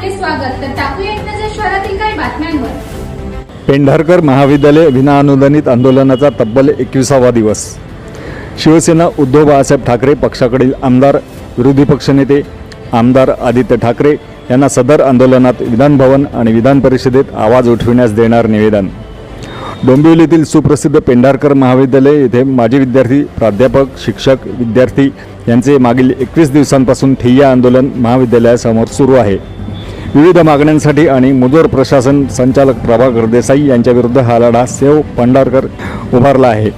आपले स्वागत. तर टाकूया एक नजर शहरातील काही बातम्यांवर. पेंढारकर महाविद्यालय विनाअनुदानित आंदोलनाचा तब्बल एकविसावा दिवस. शिवसेना उद्धव बाळासाहेब ठाकरे पक्षाकडील आमदार विरोधी पक्षनेते आमदार आदित्य ठाकरे यांना सदर आंदोलनात विधानभवन आणि विधान परिषदेत आवाज उठविण्यास देणार निवेदन. डोंबिवलीतील सुप्रसिद्ध पेंढारकर महाविद्यालय येथे माजी विद्यार्थी प्राध्यापक शिक्षक विद्यार्थी यांचे मागील एकवीस दिवसांपासून ठिय्या आंदोलन महाविद्यालयासमोर सुरू आहे. विविध मागण्यांसाठी आणि मुजोर प्रशासन संचालक प्रभाकर देसाई यांच्याविरुद्ध हा लढा सेव पंढारकर उभारला आहे.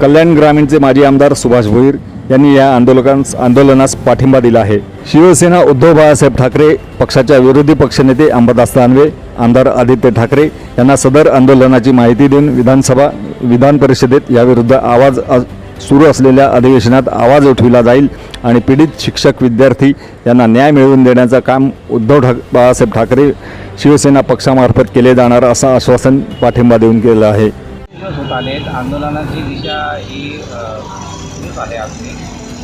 कल्याण ग्रामीणचे माजी आमदार सुभाष भोईर यांनी या आंदोलकांस आंदोलनास पाठिंबा दिला आहे. शिवसेना उद्धव बाळासाहेब ठाकरे पक्षाच्या विरोधी पक्षनेते अंबादास दानवे आमदार आदित्य ठाकरे यांना सदर आंदोलनाची माहिती देऊन विधानसभा विधान परिषदेत याविरुद्ध आवाज सुरू असलेल्या अधिवेशनात आवाज उठविला जाईल आणि पीडित शिक्षक विद्यार्थी यांना न्याय मिळवून देण्याचं काम उद्धव ठाक बाळासाहेब ठाकरे शिवसेना पक्षामार्फत केले जाणार असं आश्वासन पाठिंबा देऊन केलं आहे. होत आंदोलनाची दिशा ही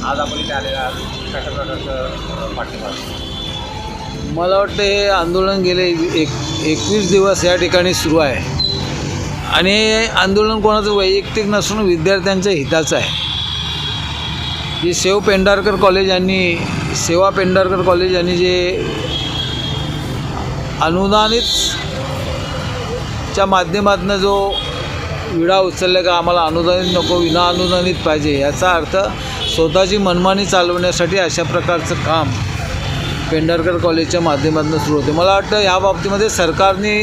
आज आपण इथे आलेला आहात. कशा प्रकारचं अ, पाठिंबा? मला वाटतं हे आंदोलन गेले एक एकवीस दिवस या ठिकाणी सुरू आहे. आणि आंदोलन कोणाचं वैयक्तिक नसून विद्यार्थ्यांच्या हिताचं आहे. जे सेव पेंढारकर कॉलेज यांनी सेवा पेंढारकर कॉलेज यांनी जे अनुदानित च्या माध्यमातून जो विडा उचलला का आम्हाला अनुदानित नको विना अनुदानित पाहिजे याचा अर्थ स्वतःची मनमानी चालवण्यासाठी अशा प्रकारचं काम पेंढारकर कॉलेजच्या माध्यमातून सुरू होते. मला वाटतं या बाबतीमध्ये सरकारने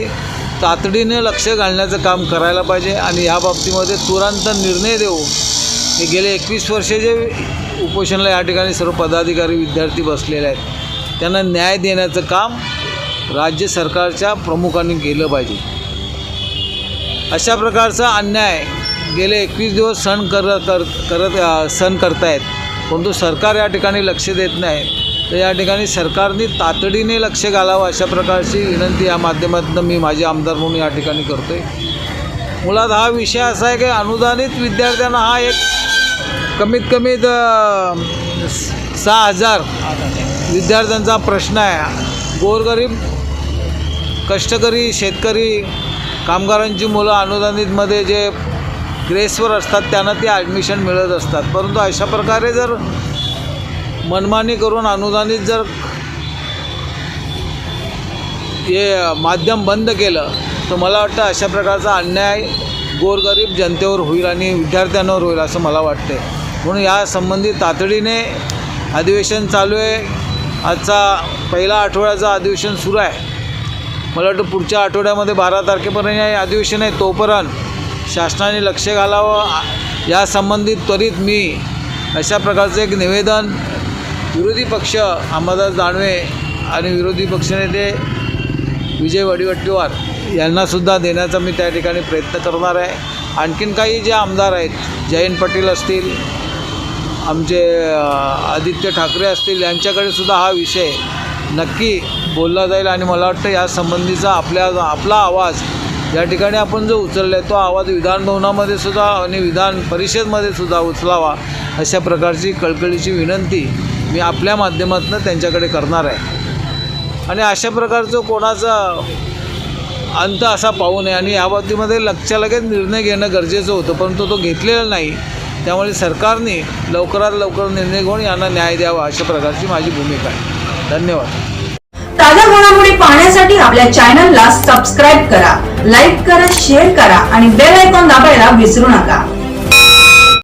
तातडीने लक्ष घालण्याचं काम करायला पाहिजे आणि या बाबतीमध्ये तुरंत निर्णय देऊन हे गेले एकवीस वर्षे जे उपोषणला या ठिकाणी सर्व पदाधिकारी विद्यार्थी बसलेले आहेत. त्यांना न्याय देण्याचं काम राज्य सरकारच्या प्रमुखांनी केलं पाहिजे. अशा प्रकारचा अन्याय गेले एकवीस दिवस सण कर कर करत सण करतायत. परंतु सरकार या ठिकाणी लक्ष देत नाही. तर या ठिकाणी सरकारने तातडीने लक्ष घालावं अशा प्रकारची विनंती या माध्यमातून मी माझे आमदार म्हणून या ठिकाणी करतो आहे मुळात हा विषय असा आहे की अनुदानित विद्यार्थ्यांना हा एक कमीत कमी द- सहा हजार विद्यार्थ्यांचा प्रश्न आहे. गोरगरीब कष्टकरी शेतकरी कामगारांची मुलं अनुदानितमध्ये जे ग्रेसवर असतात त्यांना ते ॲडमिशन मिळत असतात. परंतु अशा प्रकारे जर मनमानी करून अनुदानित जर हे माध्यम बंद केलं तर मला वाटतं अशा प्रकारचा अन्याय गोरगरीब जनतेवर होईल आणि विद्यार्थ्यांवर होईल असं मला वाटते म्हणून या संबंधी तातडीने अधिवेशन चालू आहे. आजचा पहिला आठवड्याचं अधिवेशन सुरू आहे. मला वाटतं पुढच्या आठवड्यामध्ये बारा तारखेपर्यंत हे अधिवेशन आहे. तोपर्यंत शासनाने लक्ष घालावं. यासंबंधित त्वरित मी अशा प्रकारचं एक निवेदन विरोधी पक्ष अंबादास दानवे आणि विरोधी पक्षनेते विजय वडीवट्टीवार यांनासुद्धा देण्याचा मी त्या ठिकाणी प्रयत्न करणार आहे. आणखीन काही जे आमदार आहेत जयंत पाटील असतील आमचे आदित्य ठाकरे असतील यांच्याकडे सुद्धा हा विषय नक्की बोलला जाईल आणि मला वाटतं या संबंधीचा आपल्या आपला आवाज या ठिकाणी आपण जो उचलला आहे तो आवाज विधानभवनामध्ये सुद्धा आणि विधान परिषदमध्ये सुद्धा उचलावा अशा प्रकारची कळकळीची विनंती मी आपल्या माध्यमातून त्यांच्याकडे करणार आहे. आणि अशा प्रकारचं कोणाचा अंत असा पाहू नये. आणि या बाबतीमध्ये लक्ष लगेच निर्णय घेणं गरजेचं होतं परंतु तो घेतलेला नाही. त्यामुळे सरकारने लवकरात लवकर निर्णय घेऊन यांना न्याय द्यावा अशा प्रकारची माझी भूमिका आहे. धन्यवाद. ताज्या घडामोडी पाहण्यासाठी आपल्या चॅनलला सबस्क्राईब करा लाईक करा शेअर करा आणि बेल आयकॉन दाबायला विसरू नका.